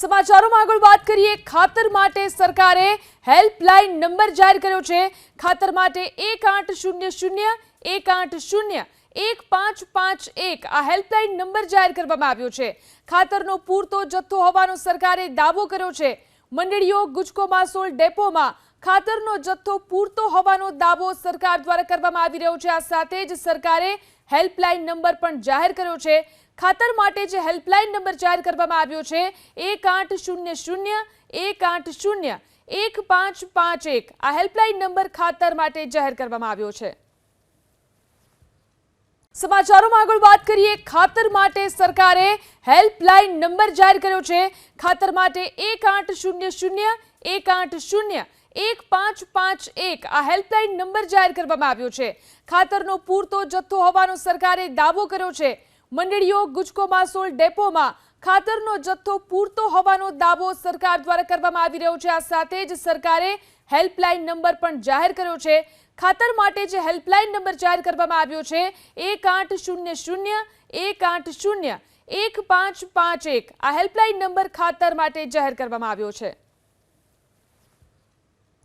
સમાચારોમાં આગળ વાત કરીએ. ખાતર માટે સરકારે હેલ્પલાઇન નંબર જાહેર કર્યો છે. ખાતર માટે એક આઠ શૂન્ય શૂન્ય, એક આઠ શૂન્ય, એક પાંચ પાંચ એક આ હેલ્પલાઇન નંબર જાહેર કરવામાં આવ્યો છે. ખાતરનો પૂરતો જથ્થો હોવાનો સરકારે દાવો કર્યો છે. મંડળીઓ ગુજકો માસોલ ડેપોમાં ખાતરનો જથ્થો પૂરતો હોવાનો દાવો સરકાર દ્વારા કરવામાં આવી રહ્યો છે. આ સાથે જ સરકારે હેલ્પલાઇન નંબર પણ જાહેર કર્યો છે. ખાતર માટે જે હેલ્પલાઇન નંબર જાહેર કરવામાં આવ્યો છે, એક આઠ શૂન્ય શૂન્ય, એક આઠ શૂન્ય, એક પાંચ પાંચ એક. આ હેલ્પલાઇન નંબર ખાતર માટે જાહેર કરવામાં આવ્યો છે. સમાચારોમાં આગળ વાત કરીએ, ખાતર માટે સરકારે હેલ્પલાઇન નંબર જાહેર કર્યો છે. ખાતર માટે એક આઠ શૂન્ય શૂન્ય, એક આઠ શૂન્ય એક પાંચ પાંચ એક આ હેલ્પલાઇન નંબર જાહેર કરવામાં આવ્યો છે. ખાતરનો પૂરતો જથ્થો હોવાનો સરકારે દાવો કર્યો છે. મંડળીઓ ગુજકો માસોલ ડેપોમાં ખાતરનો જથ્થો પૂરતો હોવાનો દાવો સરકાર દ્વારા કરવામાં આવી રહ્યો છે. આ સાથે જ સરકારે હેલ્પલાઇન નંબર પણ જાહેર કર્યો છે. ખાતર માટે જે હેલ્પલાઇન નંબર જાહેર કરવામાં આવ્યો છે, એક આઠ શૂન્ય શૂન્ય, એક આઠ શૂન્ય, એક પાંચ પાંચ એક આ હેલ્પલાઇન નંબર ખાતર માટે જાહેર કરવામાં આવ્યો છે.